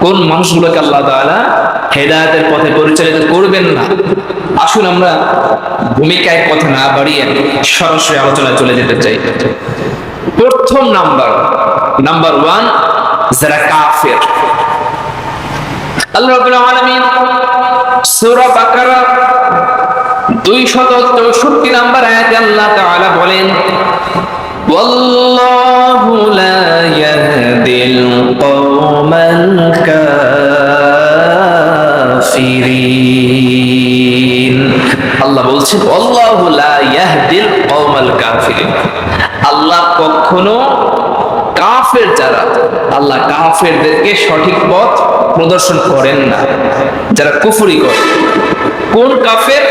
কোন মানুষগুলোকে আল্লাহ তাআলা হেদায়েতের পথে পরিচালিত করবেন না আসুন আমরা ভূমিকায় কথা না বাড়িয়ে সরাসরি আলোচনায় চলে যেতে চাই প্রথম নাম্বার নাম্বার ওয়ান যারা কাফের আল্লাহ রাব্বুল আলামিন সূরা বাকারা 264 নাম্বার আয়াতে আল্লাহ তাআলা বলেন والله মুমিনিন আল্লাহ বলছেন, আল্লাহ কখনো কাফের যারা, আল্লাহ কাফেরদেরকে সঠিক পথ প্রদর্শন করেন না। যারা করে। কোন কাফের?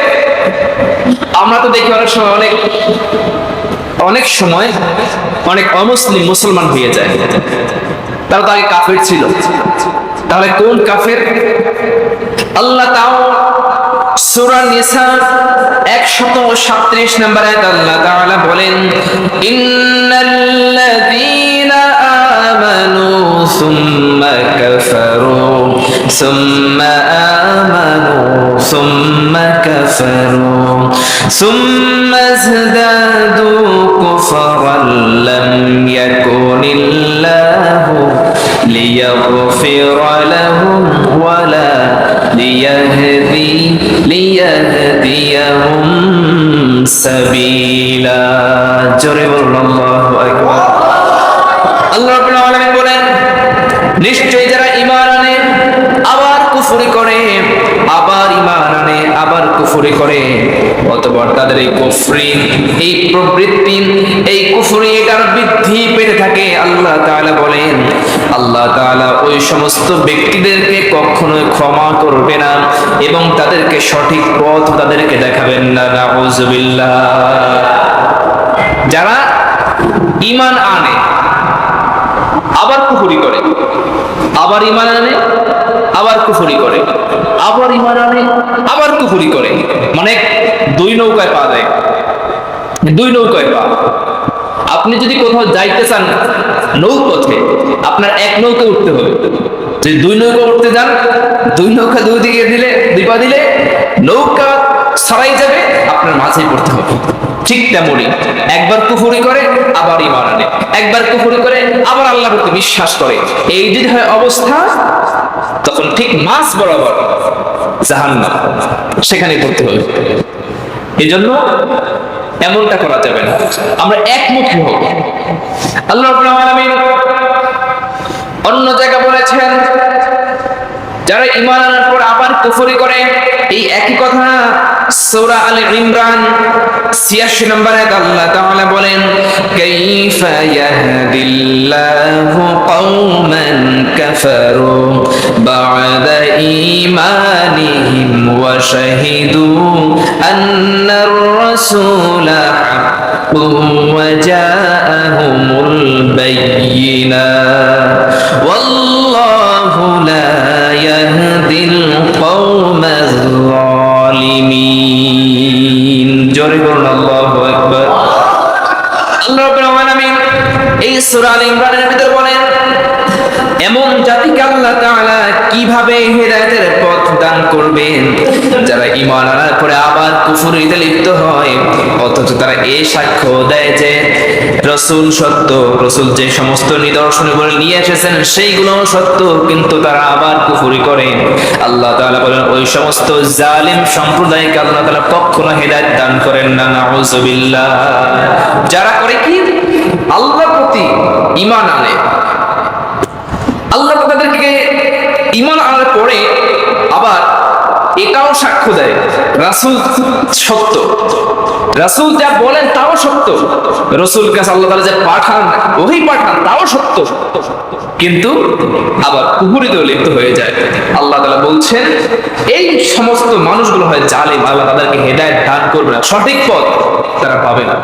আমরা তো দেখি অনেক সময় অনেক অনেক সময় অনেক অমুসলিম মুসলমান হয়ে যায়। তারা তো আগে কাফের ছিল। তাহলে কোন কাফের? আল্লাহ তাও সূরা নিসার 137 নম্বর আয়াত, আল্লাহ তাআলা বলেন, ইন্নাল্লাযীনা আমানু সুম্মা কাফারু, সুম্মা আমানু সুম্মা কাফারু, সুম্মা যাদাদু কুফরান লাম ইয়াকুনিল্লাহু লিয়াগফিরা লাহুম ওয়ালা ليهدي ليهديهم سبيلا জোরে বলুন আল্লাহু আকবার আল্লাহ রাব্বুল আলামিন বলেন নিশ্চয়ই যারা ঈমান আনে আবার কুফরি করে আবার ঈমান আনে আবার কুফরি করে অতঃপর তাদের এই কুফরি এই প্রবৃত্তি এই কুফরি এটার বৃদ্ধি পেতে থাকে, আল্লাহ তাআলা বলেন, আল্লাহ তাআলা ওই সমস্ত ব্যক্তিদেরকে কখনোই ক্ষমা করবে না এবং তাদেরকে সঠিক পথ তাদেরকে দেখাবেন না। নাউজুবিল্লাহ যারা ঈমান আনে, আবার কুফরি করে, আবার ইমান আনে, আবার কুফরি করে, আবার ইমান আনে, আবার কুফরি করে। মানে দুই নৌকায় পা দেয়, দুই নৌকায় পা। আপনি যদি কোথাও যাইতে চান নৌপথে, আপনার এক নৌকা উঠতে হবে। যদি দুই নৌকা উঠতে যান, দুই নৌকা দুই দিকে দিলে, দুই পা দিলে, নৌকা সরাই যাবে, আপনার মাঝে পড়তে হবে। ঠিক তেমনই একবার কুফুরি করে, আবার ইমান আনে। একবার কুফুরি করে, আবার আল্লাহর প্রতি বিশ্বাস করে। এই যদি হয় অবস্থা, তখন ঠিক মাছ বরাবর জাহান্নাম সেখানে পড়তে হবে। এই জন্য এমনটা করা যাবে না। আমরা একমুখী হব। আল্লাহ আলামিন অন্য জায়গা বলেছেন, যারা ঈমান আনার পর আবার কুফরি করে, এই একই কথা সূরা আলে ইমরান 86 নম্বর আল্লাহ তাআলা বলেন, কাইফা ইয়াহদিল্লাহু কওমান কাফারু বা'দা ঈমানিহিম ওয়া শাহিদু আন্নার হাক্কুন ওয়া জাআহুমুল বায়্যিনাত ওয়াল্লাহু লা ইয়াহদিল কওমাজ জালিমিন জোরে বলুন, আল্লাহু আকবার। আল্লাহ রাব্বুল আলামিন এই সূরা আল ইমরানের ভিতর বলেন, এমন জাতিকে আল্লাহ তাআলা কীভাবে হেদায়েতের পথ করবেন। যারা ঈমান আনার পরে আবার কুফরিতে লিপ্ত হয়, অথচ তারা এই সাক্ষ্য দেয় যে রসুল সত্য, রসুল যে সমস্ত নিদর্শন বলে নিয়ে এসেছেন সেইগুলো সত্য, কিন্তু তারা আবার কুফরি করে আল্লাহ তাআলা বলেন, ওই সমস্ত জালিম সম্প্রদায়কে আল্লাহ তাআলা কখনো হেদায়েত দান করেন না, নাউজুবিল্লাহ। যারা করে কি? আল্লাহর প্রতি ঈমান আনে আল্লাহ তাদেরকে ইমান আনার পরে আবার এটাও সাক্ষ্য দেয়। রাসুল সত্য। রাসুল যা বলেন তাও সত্য। রসুল কাছে আল্লাহ তাআলা যে পাঠান ওই পাঠান, তাও সত্য। কিন্তু আবার কুহুরিতেও লিপ্ত হয়ে যায়। আল্লাহ তালা বলছেন, এই সমস্ত মানুষগুলো হয় জালিম, আল্লাহ তাদেরকে হেদায়েত দান করবে না। সঠিক পথ তারা পাবে না।